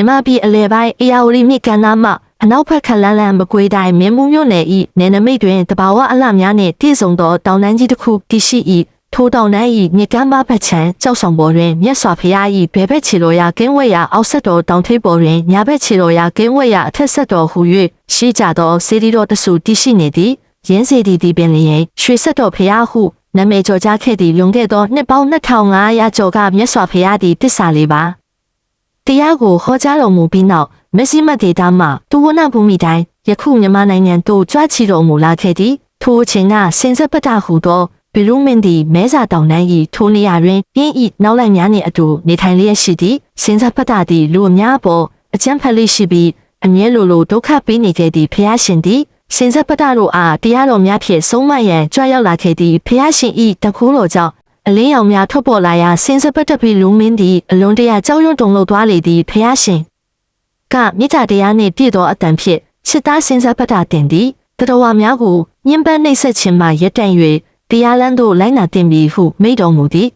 မြမပြည်အလဲပိုင်းအေယာဝတီမြစ်ကမ်းနားမှအနောက်ဘက်ခလန်းလန်းမကွေးတိုင်းမင်းမှုမြို့နယ်၏နယ်နမိတ်တွင်တဘာဝအလှများနှင့်တည်ဆုံသောတောင်တန်းကြီးတစ်ခုတည်ရှိ၏ထိုတောင်တန်း၏မြစ်ကမ်းမဘက်ခြမ်းကြောက်ဆောင်ပေါ်တွင်မြတ်စွာဘုရား၏ဘဲဘက်ခြေတော်ရာကင်းဝဲရာအောက်ဆက်တော်တောင်ထိပ်ပေါ်တွင်ညာဘက်ခြေတော်ရာကင်းဝဲရာအထက်ဆက်တော်ဟူ၍ရှိကြသောစေတီတော်တဆူတည်ရှိနေသည်ရင်းစေတီသည်ပင်လျင်ရွှေဆက်တော်ဘုရားဟုနာမည်ကျော်ကြားခဲ့သည့်လွန်ခဲ့သောနှစ်ပေါင်း2500ကျော်ကမြတ်စွာဘုရားသည်တစ္ဆာလေးပါ တရားကိုဟောကြားတော်မူပြီးနောက်မက်ဆီမတ်ဒေတာမှတူဝနဘူမိတိုင်းယခုမြန်မာနိုင်ငံသို့ကြွချီတော်မူလာခဲ့သည်ထိုအချိန်ကစင်စက်ပတ္တဟုသောဘီလူမင်းသည်မဲစာတောင်တန်း၏ထိုနေရာတွင်ပြင်းဤနောက်လိုက်များနှင့်အတူနေထိုင်လျက်ရှိသည်စင်စက်ပတ္တသည်လူအများအပေါ်အကျံဖက်လေးရှိပြီးအမြဲလိုလိုဒုက္ခပေးနေခဲ့သည့်ဖျားရှင်သည်စင်စက်ပတ္တတို့အားတရားတော်များဖြင့်ဆုံးမရန်ကြွရောက်လာခဲ့သည့်ဖျားရှင်၏တကူတော်ကြောင့် အလင်းရောင်များထွက်ပေါ်လာရာစင်စပတ်တပီလူမင်းသည်အလွန်တရာကြောက်ရွံ့တုန်လှုပ်သွားလေသည်ဖျားရှင်ကမြစ်တာတရားနှင့်ပြည့်သောအတန်ဖြင့်ချစ်သားစင်စပတ်တာတင်သည်တတော်ဝါများကိုညှဉ်းပန်းနှိပ်စက်ခြင်းမှရက်တန့်၍တရားလမ်းသို့လိုက်နာတင်ပြီဟုမိန့်တော်မူသည်